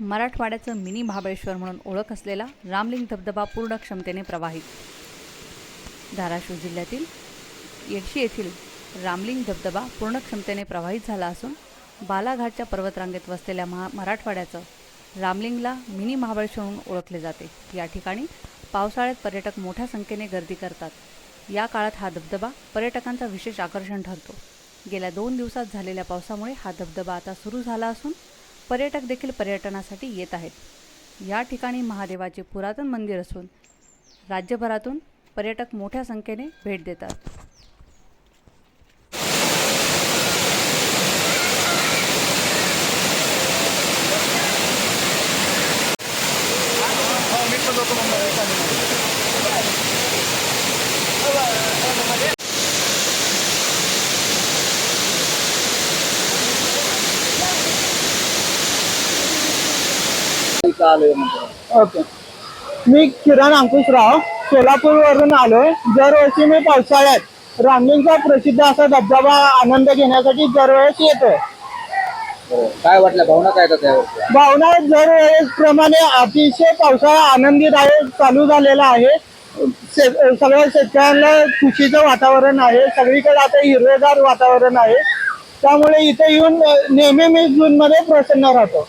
मराठवाड्याचं mini Mahabaleshwar म्हणून ओळख असलेला रामलिंग धबधबा पूर्ण क्षमतेने प्रवाहित. धाराशिव जिल्ह्यातील येडशी येथील रामलिंग धबधबा पूर्ण क्षमतेने प्रवाहित झाला असून बालाघाटच्या पर्वतरांगेत वसलेल्या महा मराठवाड्याचं रामलिंगला मिनी महाबळेश्वर म्हणून ओळखले जाते. या ठिकाणी पावसाळ्यात पर्यटक मोठ्या संख्येने गर्दी करतात. या काळात हा धबधबा पर्यटकांचा विशेष आकर्षण ठरतो. गेल्या दोन दिवसात झालेल्या पावसामुळे हा धबधबा आता सुरू झाला असून पर्यटक देखील पर्यटनासाठी येत आहेत. या ठिकाणी महादेवाचे पुरातन मंदिर असून राज्यभरातून पर्यटक मोठ्या संख्येने भेट देतात. ओके. मी किरण अंकुशराव सोलापूरवरून आलोय. दरवर्षी मी पावसाळ्यात रामलिंगचा प्रसिद्ध असा धबधबा आनंद घेण्यासाठी दरवेळेस येतोय. काय वाटलं? भावना काय भावना दरवेळेस प्रमाणे अतिशय पावसाळा आनंदीदायक चालू झालेला आहे. शे- सगळ्या शेतकऱ्यांना खुशीचं वातावरण आहे. सगळीकडे आता हिरवेगार वातावरण आहे. त्यामुळे इथे येऊन अ, नेहमी मी जून मध्ये प्रसन्न राहतो.